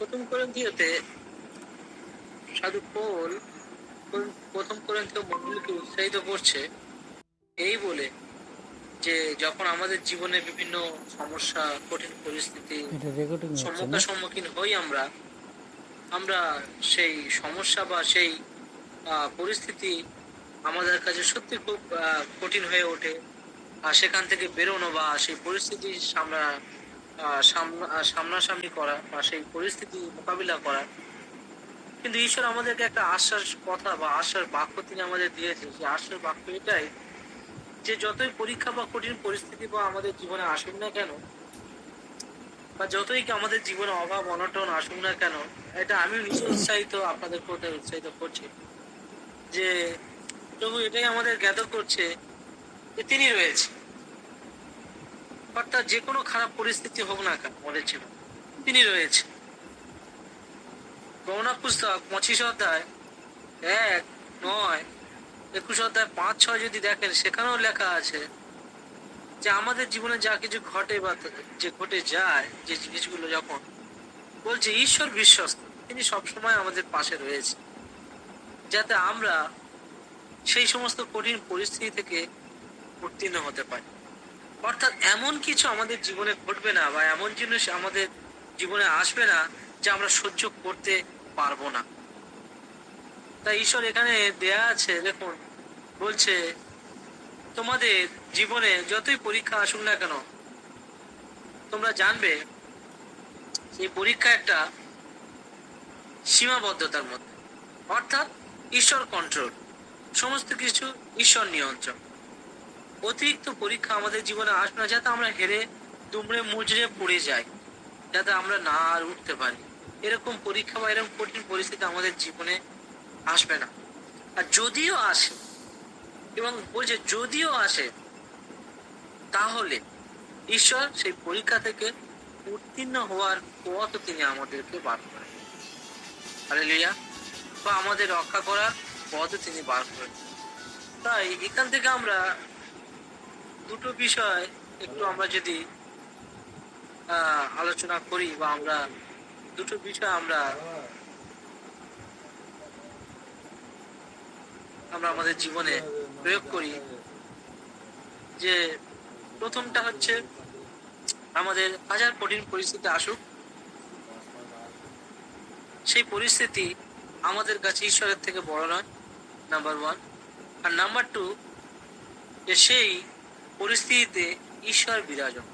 প্রথম করন্থীয়তে সাধু পৌল প্রথম করন্থীয় মন্ডলীকে উৎসাহিত করছে এই বলে যে যখন আমাদের জীবনে বিভিন্ন সমস্যা কঠিন পরিস্থিতি সম্মুখা সম্মুখীন হই আমরা আমরা সেই সমস্যা বা সেই পরিস্থিতি আমাদের কাছে সত্যি খুব কঠিন হয়ে ওঠে। আর সেখান থেকে বেরোনো বা সেই পরিস্থিতি আহ, সামনাসামনি করা বা সেই পরিস্থিতি মোকাবিলা করা। কিন্তু ঈশ্বর আমাদেরকে একটা আশ্বাস কথা বা আশ্বাস বাক্য তিনি আমাদের দিয়েছে সেই আশ্বাস বাক্য এটাই যে যতই পরীক্ষা বা কঠিন পরিস্থিতি বা আমাদের জীবনে আসুক না কেন, বা যতই আমাদের জীবনে অভাব, অনটন আসুক না কেন, এটা আমি নিজে উৎসাহিত, আপনাদের করতে উৎসাহিত করছি যে প্রভু এটাই আমাদের জ্ঞাত করছে যে তিনি রয়েছে। অর্থাৎ যে কোনো খারাপ পরিস্থিতি হোক না কেন আমাদের জীবনে, তিনি রয়েছে গণনা পুস্তক, পঁচিশ অধ্যায় এক, নয়, একুশ অধ্যায় পাঁচ, ছয় যদি দেখেন, সেখানেও লেখা আছে যে আমাদের জীবনে যা কিছু ঘটে বা যে ঘটে যায়, যে জিনিসগুলো যখন বলছে ঈশ্বর বিশ্বস্ত, তিনি সবসময় আমাদের পাশে রয়েছে। যাতে আমরা সেই সমস্ত কঠিন পরিস্থিতি থেকে উত্তীর্ণ হতে পারি। অর্থাৎ এমন কিছু আমাদের জীবনে ঘটবে না বা এমন জিনিস আমাদের জীবনে আসবে না যা আমরা সহ্য করতে পারব না। তাই ঈশ্বর এখানে দেয়া আছে, দেখুন, বলছে, তোমাদের জীবনে যতই পরীক্ষা আসুক না কেন, তোমরা জানবে এই পরীক্ষা একটা সীমাবদ্ধতার মধ্যে। অর্থাৎ ঈশ্বর কন্ট্রোল সমস্ত কিছু ঈশ্বর নিয়ন্ত্রণ। অতিরিক্ত পরীক্ষা আমাদের জীবনে আসবে না, যাতে আমরা হেরে দুমড়ে মুচড়ে পড়ে যাই, যাতে আমরা না আর উঠতে পারি। এরকম পরীক্ষা বা এরকম কঠিন পরিস্থিতি আমাদের জীবনে আসবে না। আর যদিও আসে, এবং বলছে যদিও আসে, তাহলে ঈশ্বর সেই পরীক্ষা থেকে উত্তীর্ণ হওয়ার পথ তিনি আমাদেরকে বার করেন। হালেলুয়া বা আমাদের রক্ষা করার পথ তিনি বার করেন। তাই এখান থেকে আমরা দুটো বিষয় একটু আমরা যদি আলোচনা করি বা আমরা দুটো বিষয় আমরা আমরা আমাদের জীবনে প্রয়োগ করি। যে প্রথমটা হচ্ছে আমাদের হাজার কঠিন পরিস্থিতি আসুক, সেই পরিস্থিতি আমাদের কাছে ঈশ্বরের থেকে বড় নয় নাম্বার ওয়ান আর নাম্বার টু যে সেই পরিস্থিতিতে ঈশ্বর বিরাজন